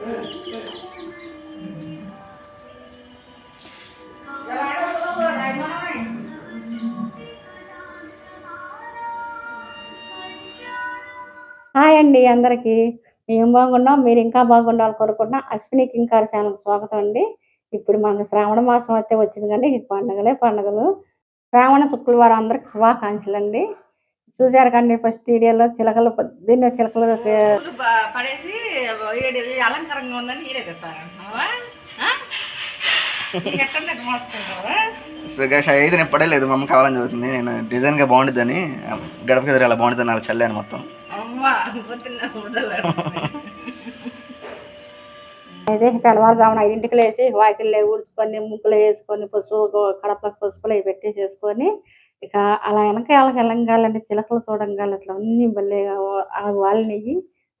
Hi అండి అందరికీ. మేము బాగున్నాం మీరు ఇంకా బాగుండాలి కోరుకుంటున్నాం. అశ్విని కింకార్ ఛానల్ స్వాగతం అండి. ఇప్పుడు మనకు శ్రావణ మాసం అయితే వచ్చింది కానీ ఈ పండుగలే పండుగలు. శ్రావణ శుక్రవారం అందరికి శుభాకాంక్షలు అండి చూసారు కానీ ఫస్ట్ వీడియోలో చిలకలు పొద్దున్నే చిలకలు పడేసి అలంకారంగా ఉందని ఈడే తెస్తారంటున్నావా ఎట్టంటే మార్చుకుంటావా సో గైస్ అయితే నేను పడలేదు. మా అమ్మ కావాలని చదువుతుంది. నేను డిజైన్గా బాగుంటుందని గడపకి ఎదురు అలా బాగుంటుంది అలా చల్లాను మొత్తం. అయితే తెల్లవారుజామున ఐదింటికి లేచి వాకిళ్ళు ఊడ్చుకొని ముగ్గులు వేసుకొని పసుపు కడపలకు పసుపులు అవి పెట్టేసేసుకొని ఇక అలా వెనక వెళ్ళక వెళ్ళంగాలంటే చిలకలు చూడంగాలి అసలు అన్నీ భలే ఆ వాలినవి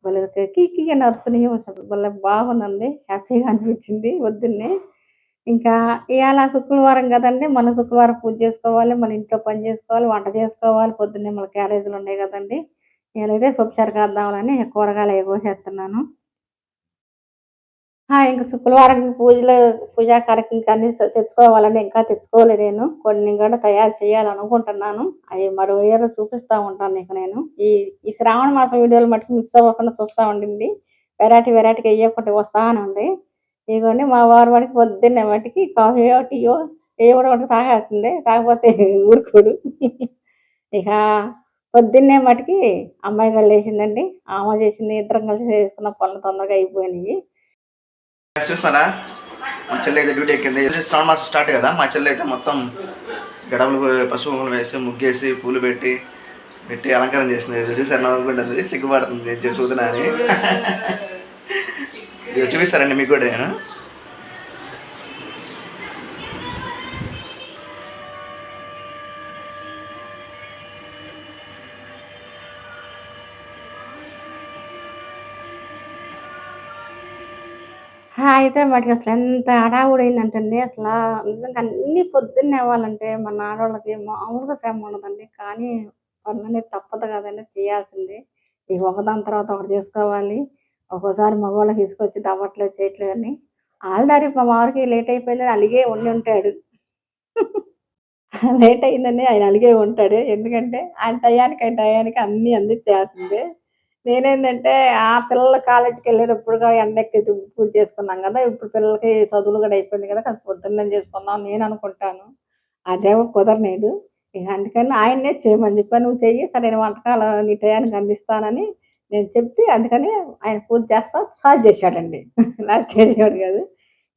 భలే కీకీగా నడుతున్నాయి అసలు భలే బాగుందండి. హ్యాపీగా అనిపించింది వద్దున్నే ఇంకా ఇవాళ శుక్రవారం కదండి. మన శుక్రవారం పూజ చేసుకోవాలి మన ఇంట్లో పని చేసుకోవాలి వంట చేసుకోవాలి. పొద్దున్నే మన క్యారేజీలు ఉన్నాయి కదండి. నేనైతే పప్పుచారు కాద్దామని కూరగాయలు ఏవో చేస్తున్నాను ఇంకా శుక్రవారం పూజలు పూజా కార్యక్రమం అన్ని తెచ్చుకోవాలని ఇంకా తెచ్చుకోలేదు నేను. కొన్ని కూడా తయారు చేయాలనుకుంటున్నాను. అవి మరో ఇయర్ చూపిస్తూ ఉంటాను ఇక నేను. ఈ ఈ శ్రావణ మాసం వీడియోలు మటుకు మిస్ అవ్వకుండా చూస్తూ ఉండింది. వెరైటీ వెరైటీగా వేయకుండా వస్తానండి ఇదిగోండి మా వారి వాడికి పొద్దున్నే మటుకి కాఫీ టీయో ఏ కూడా ఒకటి తాగాల్సిందే. కాకపోతే ఊరుకోడు. ఇక పొద్దున్నే మటుకి అమ్మాయి గళ్ళు వేసిందండి ఆమె చేసింది ఇద్దరం కలిసి చేసుకున్న పనులు తొందరగా అయిపోయినాయి. చూస్తారా మా చెల్లి అయితే డ్యూటీ ఎక్కింది. శ్రావణ మాసం స్టార్ట్ కదా? మా చెల్లె అయితే మొత్తం గడపలు పసుపు వేసి ముగ్గేసి పూలు పెట్టి పెట్టి అలంకారం చేసింది. ఇది చూసారు? నవ్వుకుంటుంది సిగ్గుపడుతుంది. ఇది అని చూపిస్తారండి మీకు కూడా నేను అయితే వాటికి అసలు ఎంత హడావుడైందంటండి అసలు నిజంగా అన్ని పొద్దున్నే అవ్వాలంటే మన ఆడవాళ్ళకి మామూలుగా శ్రమ ఉండదండి. కానీ పనులన్నీ తప్పదు కదండి చేయాల్సింది. ఈ ఒకదాని తర్వాత ఒకటి చేసుకోవాలి. ఒక్కోసారి మగవాళ్ళకి తీసుకొచ్చి దవ్వట్లేదు చేయట్లేదు అని. ఆల్రెడీ మా వారికి లేట్ అయిపోయిందని అలిగే ఉండి ఉంటాడు. లేట్ అయిందని ఆయన అలిగే ఉంటాడు. ఎందుకంటే ఆయన టయానికి ఆయన టయానికి అన్ని అందించేయాల్సిందే నేనేంటంటే ఆ పిల్లల కాలేజీకి వెళ్ళేటప్పుడుగా ఎండెక్కి పూజ చేసుకున్నాం కదా ఇప్పుడు పిల్లలకి చదువులు కూడా అయిపోయింది కదా కాస్త పొద్దున్నే చేసుకుందాం నేను అనుకుంటాను. అదేమో కుదరలేదు. ఇక అందుకని ఆయన్నే చేయమని చెప్పాను నువ్వు చెయ్యి సరైన వంటకాలు నీ టయానికి అందిస్తానని నేను చెప్తే అందుకని ఆయన పూజ చేస్తా స్టార్ట్ చేశాడండి. నాకు చేసేవాడు కాదు.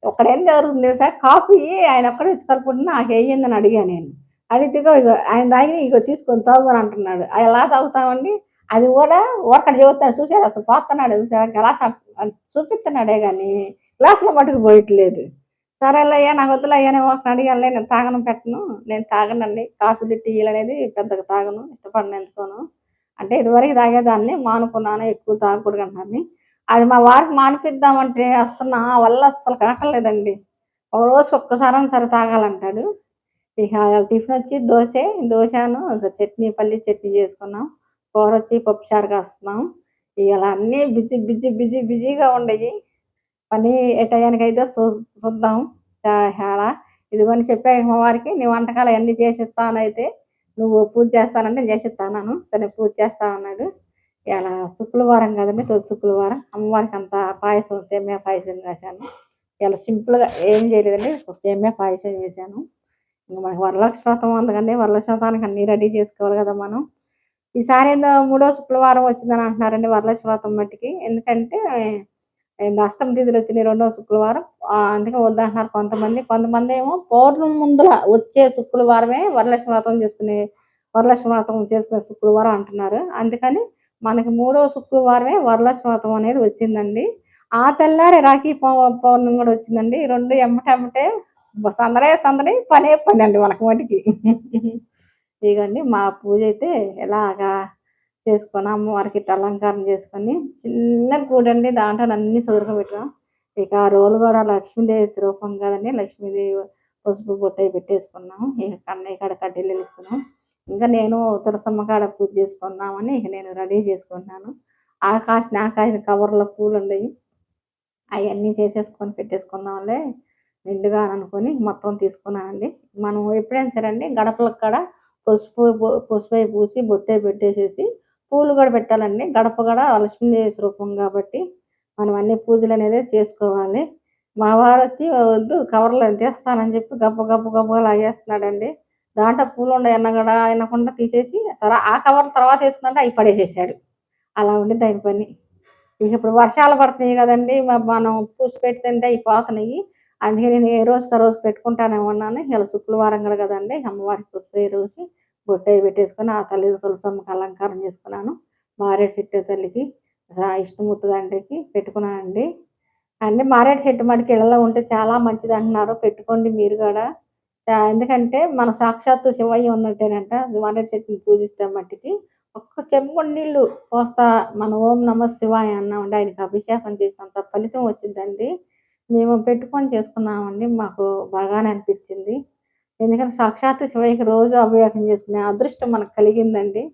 ఒకడేం జరుగుతుంది సార్ కాఫీ ఆయన ఒక్కడే ఇచ్చుకోకుండా నాకు వేయందని అడిగాను నేను. అడిగితే ఇక ఆయన తాగి ఇగో తీసుకొని తాగు అని అంటున్నాడు. ఎలా తాగుతామండి అది కూడా ఒకటి చెబుతాడు చూసాడు అసలు పోతున్నాడు చూసాడు గ్లాస్ చూపిస్తున్నాడే కానీ గ్లాసులో మటుకు పోయట్లేదు. సరేలయ్యా నాకు వద్దులయ్యా నేను ఒక అడిగానులే నేను తాగను పెట్టను నేను తాగనండి. కాఫీలు టీలు అనేది పెద్దగా తాగను ఇష్టపడను ఎందుకోను అంటే ఇదివరకు తాగేదాన్ని మానుకున్నాను ఎక్కువ తాగకూడదు అంటున్నాను అది మా వారికి మానిపిద్దామంటే అసలు నా వల్ల అస్సలు కాకలేదండి ఒక రోజు ఒక్కసారి సరే తాగాలంటాడు. ఇక టిఫిన్ వచ్చి దోశ దోశను చట్నీ పల్లి చట్నీ చేసుకున్నాం. కూర వచ్చి పప్పుచారు కాస్తున్నాం ఇలా అన్నీ బిజీ బిజీ బిజీ బిజీగా ఉండేవి పని ఏ టయానికి అయితే చూ చూద్దాం చాలా ఇదిగోని చెప్పా అమ్మవారికి నీ వంటకాలు అన్నీ చేసిస్తానైతే నువ్వు పూజ చేస్తానంటే నేను చేసిస్తాను తను పూజ చేస్తా అన్నాడు. ఇలా శుక్రవారం కదండి తొలి శుక్రవారం అమ్మవారికి అంత పాయసం సేమ్యా పాయసం చేశాను. ఇలా సింపుల్గా ఏం చేయలేదండి. సేమ్యా పాయసం చేశాను. ఇంకా మనకి వరలక్ష్మి వ్రతం ఉంది కానీ వరలక్ష్మి వ్రతానికి అన్నీ రెడీ చేసుకోవాలి కదా మనం. ఈసారి ఏందో మూడో శుక్రవారం వచ్చిందని అంటున్నారండి వరలక్ష్మి వ్రతం మట్టికి. ఎందుకంటే అష్టమ తిథులు వచ్చినాయి రెండో శుక్రవారం. అందుకే వద్దంటున్నారు కొంతమంది. కొంతమంది ఏమో పౌర్ణమి ముందర వచ్చే శుక్రవారమే వరలక్ష్మి వ్రతం చేసుకునే వరలక్ష్మి వ్రతం చేసుకునే శుక్రవారం అంటున్నారు. అందుకని మనకి మూడో శుక్రవారమే వరలక్ష్మి వ్రతం అనేది వచ్చిందండి. ఆ తెల్లారి రాఖీ పౌ- పౌర్ణమి కూడా వచ్చిందండి. రెండు ఎమ్మటెమ్మటే సందడే సందడి పనే పని అండి మనకి మటుకి ఇదిగోండి మా పూజ అయితే ఎలాగా చేసుకొని అమ్మవారికి అలంకారం చేసుకొని చిన్న గుడి అండి దాంట్లో అన్ని సదురుగా ఇక ఆ రోజు కూడా లక్ష్మీదేవి స్వరూపం కదండి. లక్ష్మీదేవి పసుపు బొట్ట పెట్టేసుకున్నాము. పెట్టేసుకున్నాం ఇక కన్నయ్య కాడ కడ్డీలు వేసుకున్నాం. ఇంకా నేను తులసమ్మ కాడ పూజ చేసుకుందామని ఇక నేను రెడీ చేసుకుంటున్నాను. ఆకాశం ఆకాశం కవర్లో పూలు ఉండేవి అవన్నీ చేసేసుకొని పెట్టేసుకుందాంలే. నిండుగా అని అనుకొని మొత్తం తీసుకున్నానండి. మనం ఎప్పుడైనా సరే అండి గడపలకు కూడా పసుపు పసుపు అయి పూసి బొట్టే పెట్టేసేసి పూలు కూడా పెట్టాలండి. గడప కూడా లక్ష్మీదేవి రూపం కాబట్టి మనం అన్ని పూజలు అనేది చేసుకోవాలి. మా వారు వచ్చి వద్దు కవర్లో తీస్తానని చెప్పి గబ్బ గబ్బ గబ్బ లాగేస్తున్నాడండి. దాంట్లో పూలు ఉన్నాయి కూడా వినకుండా తీసేసి సరే ఆ కవర్ తర్వాత వేస్తుందంటే అవి పడేసేసాడు. అలా ఉండి దాని పని. ఇక ఇప్పుడు వర్షాలు పడుతున్నాయి కదండి. మనం పూసి పెడుతుంటే అవి పోతున్నాయి. అందుకే నేను ఏ రోజుకి ఆ రోజు పెట్టుకుంటానేమన్నాను ఇలా శుక్రవారం కూడా కదండి అమ్మవారికి పుష్ప రోజు బొట్టయి పెట్టేసుకొని ఆ తల్లి తులసమ్మకి అలంకారం చేసుకున్నాను. మారేడు చెట్టు తల్లికి ఆ ఇష్టమూర్తి దాంట్లోకి పెట్టుకున్నానండి. అంటే మారేడు చెట్టు మటుకు ఇళ్ళలో ఉంటే చాలా మంచిది అంటున్నారు. పెట్టుకోండి మీరు కూడా. ఎందుకంటే మన సాక్షాత్తు శివయ్య ఉన్నట్టేనంట. మారేడు చెట్టుని పూజిస్తే మట్టికి. ఒక్క చెంబు నీళ్ళు పోస్తా మన ఓం నమ శివాయ అన్నామండి. ఆయనకి అభిషేకం చేసినంత ఫలితం వచ్చిందండి. మేము పెట్టుకొని చేసుకున్నామండి. మాకు బాగానే అనిపించింది. ఎందుకంటే సాక్షాత్తు శివయ్యకి రోజు అభిషేకం చేసుకునే అదృష్టం మనకు కలిగిందండి.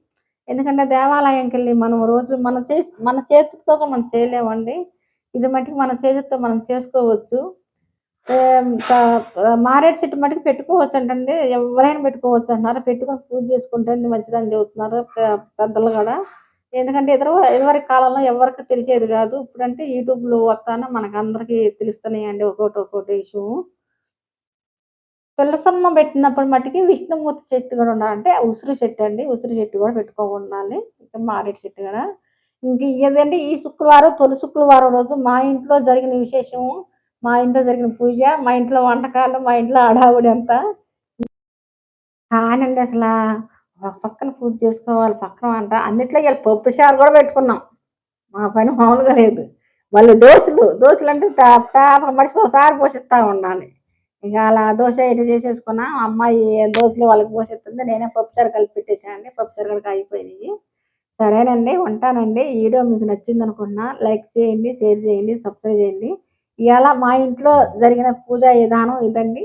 ఎందుకంటే దేవాలయంకి వెళ్ళి మనం రోజు మన చే మన చేతితో మనం చేయలేమండి. ఇది మటుకు మన చేతితో మనం చేసుకోవచ్చు. మారేడు చెట్టు మటుకు పెట్టుకోవచ్చు అంటండి. ఎవరైనా పెట్టుకోవచ్చు అంటున్నారు. పెట్టుకొని పూజ చేసుకుంటే మంచిదని చెబుతున్నారు. పెద్దలు కూడా. ఎందుకంటే ఇతర ఇదివరకు కాలంలో ఎవరికి తెలిసేది కాదు. ఇప్పుడంటే యూట్యూబ్లో వస్తాన మనకందరికీ తెలుస్తున్నాయండి ఒకటి ఒక్కొక్కటి విషయం తులసమ్మ పెట్టినప్పుడు మట్టుకి విష్ణుమూర్తి చెట్టు కూడా ఉండాలి. అంటే ఉసిరి చెట్టు అండి. ఉసిరి చెట్టు కూడా పెట్టుకోకుండా ఉండాలి ఇంకా మారేడు చెట్టు కూడా. ఇంక ఏదంటే ఈ శుక్రవారం తొలి శుక్రవారం రోజు మా ఇంట్లో జరిగిన విశేషము. మా ఇంట్లో జరిగిన పూజ మా ఇంట్లో వంటకాలు మా ఇంట్లో ఆడావుడి అంతా. కానండి అసలు. ఒక పక్కన పూజ చేసుకోవాలి పక్కన వంట అన్నిట్లో ఇలా పప్పు చారు కూడా పెట్టుకున్నాం. మా పని మామూలుగా లేదు. మళ్ళీ దోశలు దోశలు అంటే తాప మనిషికి ఒకసారి పోషిస్తూ ఉండాలి. ఇక అలా దోశ ఇటు చేసేసుకున్నా అమ్మాయి దోశలు వాళ్ళకి పోషిస్తుంది. నేనే పప్పుచారు కలిపి పెట్టేసానండి పప్పుచారు కలిపి అయిపోయినాయి. సరేనండి ఉంటానండి. ఈ వీడియో మీకు నచ్చింది అనుకున్నా లైక్ చేయండి షేర్ చేయండి సబ్స్క్రైబ్ చేయండి. ఇవాళ మా ఇంట్లో జరిగిన పూజా విధానం ఇదండి.